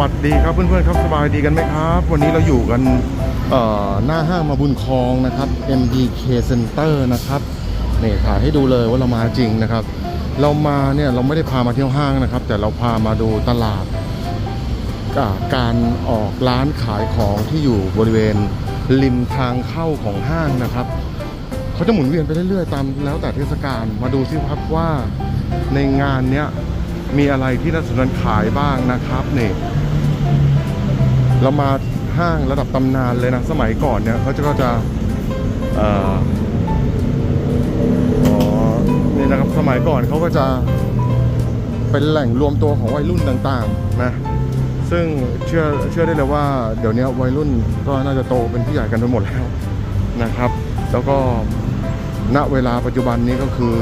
วัสดีครับเพื่อนๆครับสบายดีกันไหมครับ วันนี้เราอยู่กันหน้าห้างมาบุญคลองนะครับ MDK Center นะครับนี่ถ่ายให้ดูเลยว่าเรามาจริงนะครับ เรามาเนี่ยเราไม่ได้พามาเที่ยวห้างนะครับ แต่เราพามาดูตลาด การออกร้านขายของที่อยู่บริเวณริมทางเข้าของห้างนะครับเขาจะหมุนเวียนไปเรื่อยๆตามแล้วแต่เทศกาลมาดูซิครับว่าในงานเนี้ยมีอะไรที่น่าสนใจขายบ้างนะครับนี่ เรามาห้างระดับตำนานเลยนะ สมัยก่อนเนี่ยเขาจะก็จะอ๋อนี่นะครับสมัยก่อนเขาก็จะเป็นแหล่งรวมตัวของวัยรุ่นต่างๆนะซึ่งเชื่อเชื่อได้เลยว่าเดี๋ยวนี้วัยรุ่นก็น่าจะโตเป็นผู้ใหญ่กันไปหมดแล้วนะครับ แล้วก็ณเวลาปัจจุบันนี้ก็คือ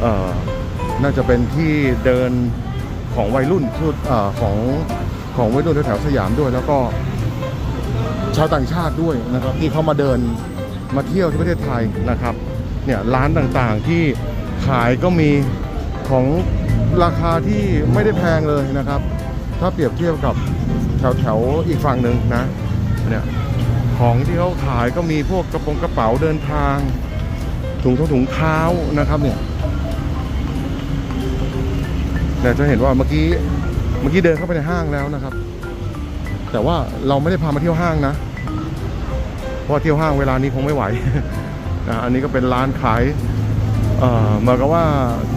เออน่าจะเป็นที่เดินของวัยรุ่นชุดเอ่อของ ของวัยรุ่นแถวๆสยามด้วย แล้วก็ชาวต่างชาติด้วยนะครับที่เขามาเดินมาเที่ยวที่ประเทศไทยนะครับเนี่ยร้านต่างๆที่ขายก็มีของราคาที่ไม่ได้แพงเลยนะครับ ถ้าเปรียบเทียบกับแถวๆอีกฝั่งหนึ่งนะเนี่ยของที่เขาขายก็มีพวกกระโปรงกระเป๋าเดินทาง ถุงเท้าถุงเท้านะครับเนี่ยเนี่จะเห็นว่าเมื่อกี้ เมื่อกี้เดินเข้าไปในห้างแล้วนะครับ แต่ว่าเราไม่ได้พามาเที่ยวห้างนะ เพราะเที่ยวห้างเวลานี้คงไม่ไหวนะอันนี้ก็เป็นร้านขายเอ่อเหมือนกับว่า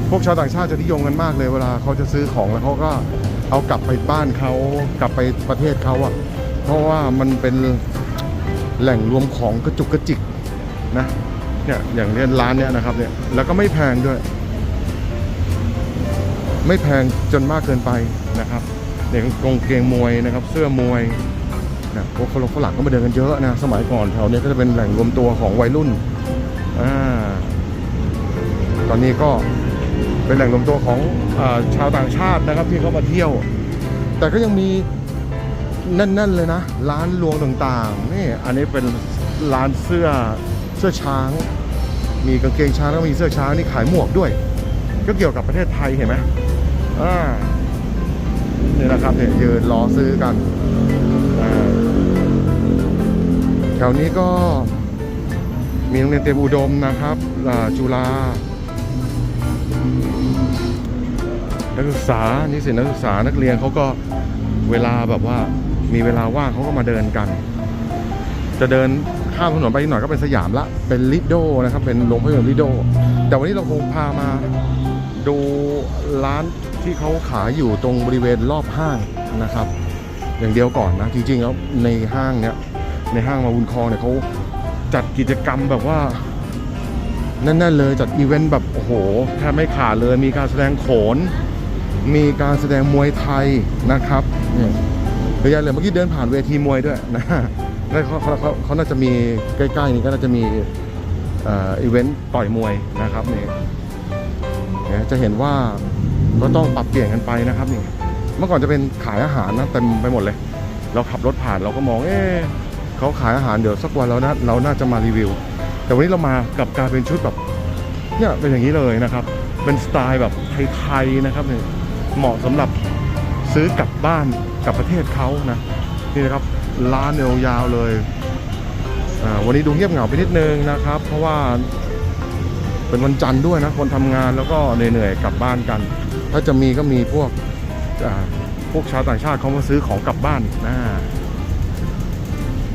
พวกชาวต่างชาติจะนิยมกันมากเลยเวลาเขาจะซื้อของแล้วเขาก็เอากลับไปบ้านเขากลับไปประเทศเขาอะเพราะว่ามันเป็นแหล่งรวมของกระจุกกระจิกนะเนี่ยอย่างเนี้ยร้านเนี้ยนะครับเนี่ยแล้วก็ไม่แพงด้วย ไม่แพงจนมากเกินไปนะครับเนี่ยกางเกงมวยนะครับ เสื้อมวยนะพวกฝรั่งฝรั่งก็มาเดินกันเยอะนะสมัยก่อนแถวเนี้ยก็จะเป็นแหล่งรวมตัวของวัยรุ่นอ่าตอนนี้ก็เป็นแหล่งรวมตัวของอชาวต่างชาตินะครับที่เขามาเที่ยว แต่ก็ยังมีแน่นๆเลยนะ ร้านรวงต่างๆนี่อันนี้เป็นร้านเสื้อเสื้อช้าง มีกางเกงช้างแล้วมีเสื้อช้างนี่ขายหมวกด้วย ก็เกี่ยวกับประเทศไทยเห็นไหม อ่านี่นะครับเนี่ยยืนรอซื้อกันแถวนี้ก็มีโรงเรียนเตรียมอุดมนะครับจุฬานักศึกษานิสิตนักศึกษานักเรียนเขาก็เวลาแบบว่ามีเวลาว่างเขาก็มาเดินกัน จะเดินข้ามถนนไปหน่อยก็เป็นสยามละ เป็นลิโดนะครับ เป็นโรงภาพยนตร์ลิโด แต่วันนี้เราคงพามา ดูร้านที่เขาขายอยู่ตรงบริเวณรอบห้างนะครับ อย่างเดียวก่อนนะ จริงๆแล้วในห้างเนี้ยในห้างมาบุญคลองเนี่ยเขาจัดกิจกรรมแบบว่าแน่นๆเลยจัดอีเวนต์แบบโอ้โหแทบไม่ขาดเลยมีการแสดงโขน มีการแสดงมวยไทยนะครับเนี่ยเยอะแยะเลยเมื่อกี้เดินผ่านเวทีมวยด้วยนะแล้วเขาเขาเขาเขาน่าจะมีใกล้ๆนี้ก็น่าจะมีอีเวนต์ต่อยมวยนะครับนี่เนี่ย จะเห็นว่าก็ต้องปรับเปลี่ยนกันไปนะครับนี่เมื่อก่อนจะเป็นขายอาหารนะเต็มไปหมดเลย เราขับรถผ่านเราก็มองเอ๊ะเขาขายอาหารเดี๋ยวสักวันเรานะเราน่าจะมารีวิว แต่วันนี้เรามากับการเป็นชุดแบบเนี่ยเป็นอย่างนี้เลยนะครับ เป็นสไตล์แบบไทยๆนะครับเนี่ยเหมาะสำหรับซื้อกลับบ้านกลับประเทศเขานะนี่นะครับร้านยาวๆเลยวันนี้ดูเงียบเหงาไปนิดนึงนะครับ เพราะว่า เป็นวันจันทร์ด้วยนะ คนทำงานแล้วก็เหนื่อยๆกลับบ้านกัน ถ้าจะมีก็มีพวกอาพวกชาวต่างชาติเขามาซื้อของกลับบ้านนะ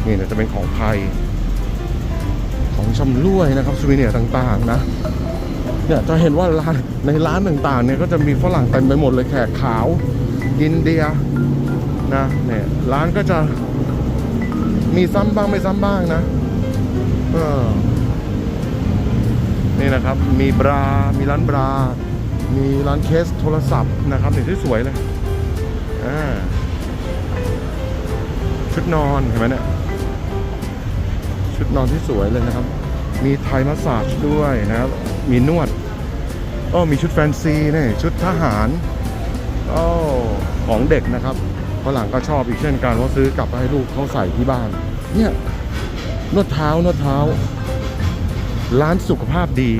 นี่เนี่ยจะเป็นของไทย ของชำร่วยนะครับซูเวเนียร์ต่างๆนะเนี่ยจะเห็นว่าร้านในร้านต่างๆเนี่ยก็จะมีฝรั่งเต็มไปหมดเลยแขกขาวอินเดียนะเนี่ยร้านก็จะมีซ้ำบ้างไม่ซ้ำบ้างนะ เออ นี่นะครับมีบรามีร้านบรา มีร้านเคสโทรศัพท์นะครับนี่ที่สวยเลยอ่าชุดนอนเห็นไหมเนี่ยชุดนอนที่สวยเลยนะครับ มีไทยมัสซาจด้วยนะครับมีนวดอ้อมีชุดแฟนซีเนี่ยชุดทหารอ้อของเด็กนะครับฝรั่งก็ชอบอีกเช่นกันเพราะซื้อกลับไปให้ลูกเขาใส่ที่บ้าน เนี่ยนวดเท้านวดเท้า ร้านสุขภาพดี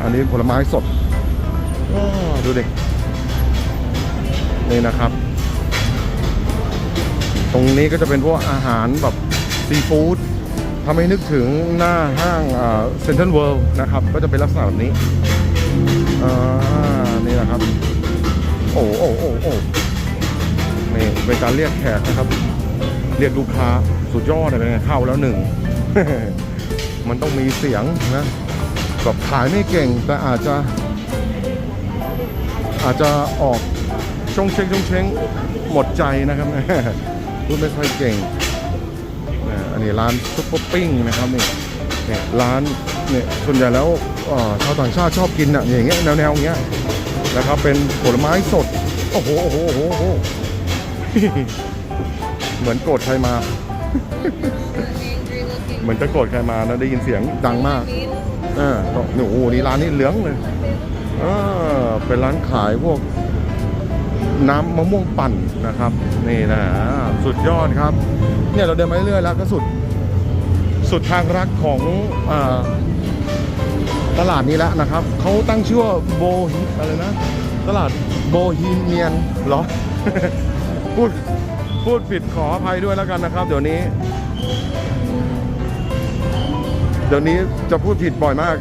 อันนี้ผลไม้สดดูเด็กนี่นะครับ ตรงนี้ก็จะเป็นพวกอาหารแบบซีฟู้ดทำให้นึกถึงหน้าห้างเซ็นทรัลเวิลด์นะครับ ก็จะเป็นลักษณะแบบนี้นี่นะครับ โอ้โอ้โอ้โอ้นี่เป็นการเรียกแขกนะครับ เรียกลูกค้าสุดยอดเลยเป็นไงเข้าแล้วหนึ่ง มันต้องมีเสียงนะแบบขายไม่เก่งแต่อาจจะ อาจจะออกชงเชงชงเชงหมดใจนะครับพูดไม่ค่อยเก่งนะอันนี้ร้านซุปเปอร์ปิ้งนะครับนี่เนี่ยร้านเนี่ยส่วนใหญ่แล้วชาวต่างชาติชอบกินอะอย่างเงี้ยแนวแนวๆอย่างเงี้ยนะครับเป็นผลไม้สด โอ้โหโอ้โหโอ้โหโอ้โหเหมือนโกรธใครมา เหมือนจะโกรธใครมานะได้ยินเสียงดังมากอ่าโอ้โหนี่ร้านนี้เหลืองเลยเออเป็นร้านขายพวกน้ำมะม่วงปั่นนะครับ นี่นะสุดยอดครับ เนี่ยเราเดินมาเรื่อยๆแล้วก็สุด สุดทางรักของอาตลาดนี้แล้วนะครับเขาตั้งชื่อว่าโบฮิอะไรนะ ตลาดโบฮีเมียนเหรอ พูดพูดผิดขออภัยด้วยแล้วกันนะครับ เดี๋ยวนี้ ดี๋ยวนี้จะพูดผิดบ่อยมาก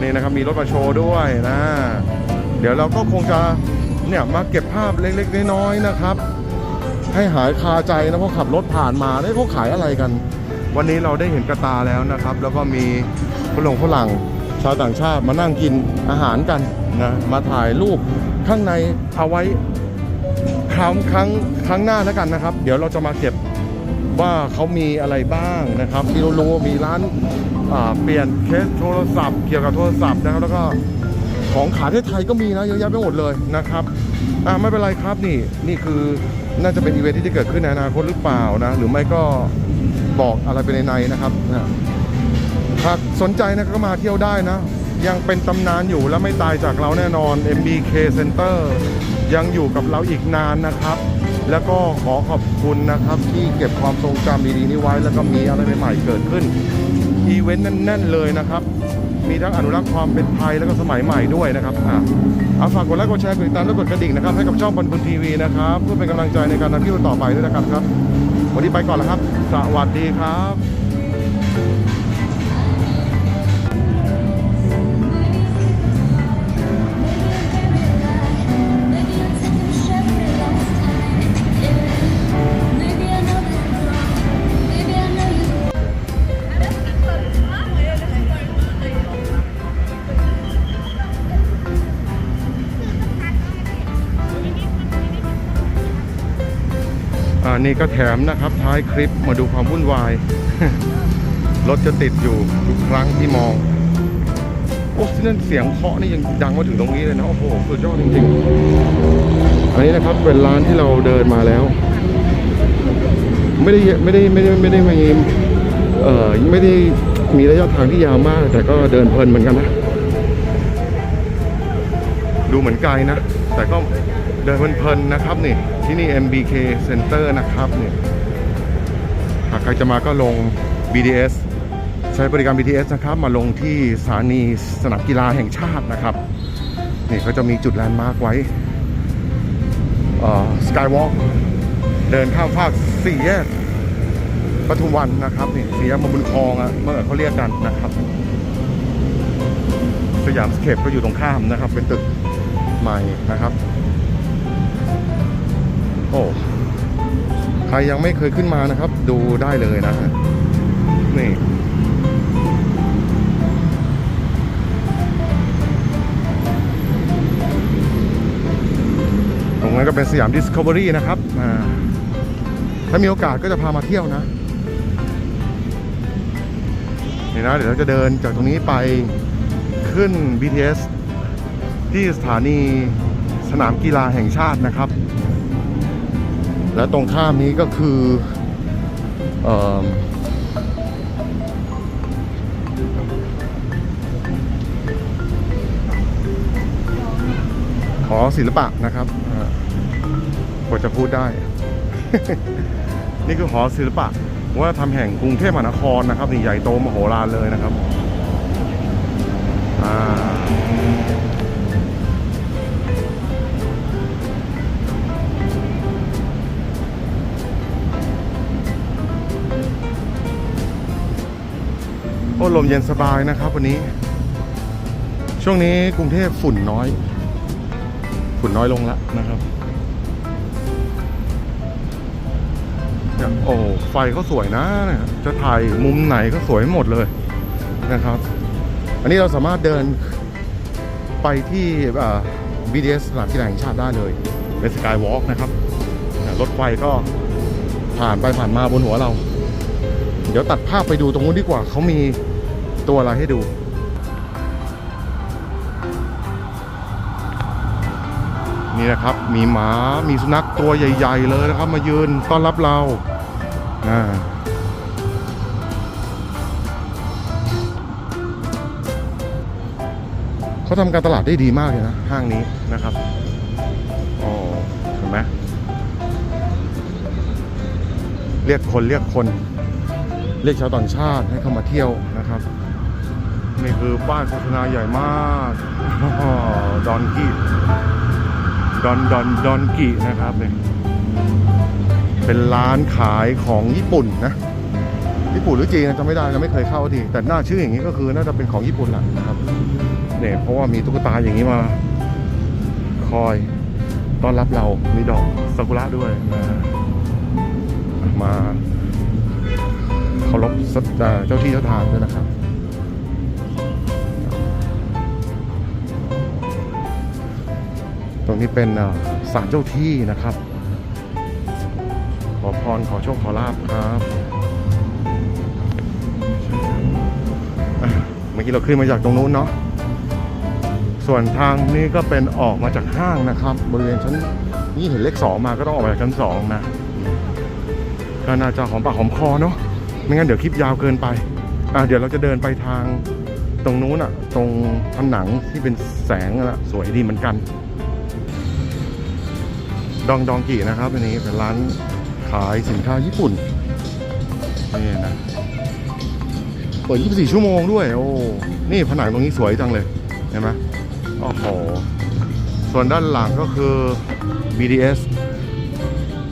นี่นะครับมีรถมาโชว์ด้วยนะ เดี๋ยวเราก็คงจะเนี่ยมาเก็บภาพเล็กๆน้อยๆนะครับ ให้หายคาใจนะเพราะขับรถผ่านมาได้เขาขายอะไรกัน วันนี้เราได้เห็นกระตาแล้วนะครับ แล้วก็มีฝรั่งฝรั่งชาวต่างชาติมานั่งกินอาหารกันนะมาถ่ายรูปข้างในเอาไว้ครั้งครั้งครั้งหน้าแล้วกันนะครับ เดี๋ยวเราจะมาเก็บ ว่าเขามีอะไรบ้างนะครับที่เรารู้มีร้านเปลี่ยนเคสโทรศัพท์เกี่ยวกับโทรศัพท์นะครับแล้วก็ของขายที่ไทยก็มีนะเยอะแยะไปหมดเลยนะครับอ่าไม่เป็นไรครับนี่นี่คือน่าจะเป็นอีเวนท์ที่จะเกิดขึ้นในอนาคตหรือเปล่านะหรือไม่ก็บอกอะไรไปในในนะครับนะหากสนใจนะก็มาเที่ยวได้นะ ยังเป็นตำนานอยู่และไม่ตายจากเราแน่นอน MBK Center ยังอยู่กับเราอีกนานนะครับ แล้วก็ขอขอบคุณนะครับที่เก็บความทรงจำดีๆนี้ไว้ แล้วก็มีอะไรใหม่ๆเกิดขึ้น อีเวนต์แน่นๆเลยนะครับ มีทั้งอนุรักษ์ความเป็นไทยแล้วก็สมัยใหม่ด้วยนะครับอะเอาฝากกดไลค์กดแชร์กดติดตามและกดกระดิ่งนะครับให้กับช่องบอลบุญทีวีนะครับเพื่อเป็นกำลังใจในการทำคลิปต่อไปด้วยนะครับครับ วันนี้ไปก่อนแล้วครับ สวัสดีครับ นี่ก็แถมนะครับท้ายคลิปมาดูความวุ่นวาย รถจะติดอยู่ทุกครั้งที่มอง โอ้ที่นั่นเสียงเคาะนี่ยังดังมาถึงตรงนี้เลยนะ โอ้โหสุดยอดจริงๆ อันนี้นะครับเป็นร้านที่เราเดินมาแล้ว ไม่ได้ไม่ได้ไม่ได้ไม่ได้มีเอ่อไม่ได้มีระยะทางที่ยาวมาก แต่ก็เดินเพลินเหมือนกันนะ ดูเหมือนไกลนะ แต่ก็เดินเพลินๆนะครับนี่ ที่นี่ MBK Center นะครับเนี่ยหากใครจะมาก็ลง BTS ใช้บริการ BTS นะครับ มาลงที่สถานีสนามกีฬาแห่งชาตินะครับนี่เขาจะมีจุดแลนด์มาร์กไว้สกายวอล์กเดินข้ามฟากสี่แยกปทุมวันนะครับนี่สี่แยกมบุญคลองอะเมื่อเขาเรียกกันนะครับ สยามสเคปก็อยู่ตรงข้ามนะครับ เป็นตึกใหม่นะครับ อ้ใครยังไม่เคยขึ้นมานะครับ ดูได้เลยนะนี่ตรงนั้นก็เป็นสยามดิสคัฟเวอรี่นะครับถ้ามีโอกาสก็จะพามาเที่ยวนะนี่นะเดี๋ยวเราจะเดินจากตรงนี้ไปขึ้น BTS ที่สถานีสนามกีฬาแห่งชาตินะครับ และตรงข้ามนี้ก็คือเออหอศิลปะนะครับกว่าจะพูดได้ นี่คือหอศิลปะว่าทำแห่งกรุงเทพมหานครนะครับนี่ใหญ่โตมโหฬารเลยนะครับอ่า ลมเย็นสบายนะครับวันนี้ ช่วงนี้กรุงเทพฝุ่นน้อย ฝุ่นน้อยลงแล้วนะครับโอ้ไฟเขาสวยนะเนี่ยจะถ่ายมุมไหนก็สวยหมดเลยนะครับ อันนี้เราสามารถเดินไปที่ BTS สนามกีฬาแห่งชาติได้เลยเป็นสกายวอล์กนะครับ รถไฟก็ผ่านไปผ่านมาบนหัวเรา เดี๋ยวตัดภาพไปดูตรงนู้นดีกว่าเขามี ตัวอะไรให้ดู นี่นะครับมีหมามีสุนัขตัวใหญ่ ๆ เลยนะครับ มายืนต้อนรับเราอ่าเขาทำการตลาดได้ดีมากเลยนะ ห้างนี้นะครับอ๋อเห็นไหมเรียกคนเรียกคน เรียกชาวต่างชาติให้เข้ามาเที่ยวนะครับ นี่คือบ้านโฆษณาใหญ่มากดอนกี้ดอนดอนดอนกินะครับเนี่ยเป็นร้านขายของญี่ปุ่นนะญี่ปุ่นหรือจีนนะจำไม่ได้จะไม่เคยเข้าทีแต่หน้าชื่ออย่างนี้ก็คือน่าจะเป็นของญี่ปุ่นแหละนะครับเนี่ยเพราะว่ามีตุ๊กตาอย่างนี้มา คอยต้อนรับเรา มีดอกซากุระด้วยนะมาเคารพสัตว์เจ้าที่เจ้าทางด้วยนะครับ ตรงนี้เป็นศาลเจ้าที่นะครับ ขอพรขอโชคขอลาบครับเมื่อกี้เราขึ้นมาจากตรงนู้นเนาะส่วนทางนี้ก็เป็นออกมาจากห้างนะครับ บริเวณชั้นนี่เห็นเลขสองมาก็ต้องออกมาจากชั้นสองนะก็น่าจะหอมปากหอมคอเนาะไม่งั้นเดี๋ยวคลิปยาวเกินไปอะเดี๋ยวเราจะเดินไปทางตรงนู้นอะตรงผนังที่เป็นแสงอะสวยดีเหมือนกัน ดองดองกีนะครับอันนี้เป็นร้านขายสินค้าญี่ปุ่นนี่นะเปิด 24 ชั่วโมงด้วย โอ้ นี่ผนังตรงนี้สวยจังเลย เห็นไหมโอ้โห ส่วนด้านหลังก็คือ BDS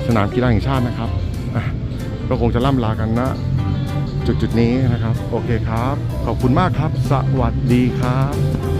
สนามกีฬาแห่งชาตินะครับก็คงจะล่ำลากันนะ จุดจุดนี้นะครับ โอเคครับ ขอบคุณมากครับ สวัสดีครับ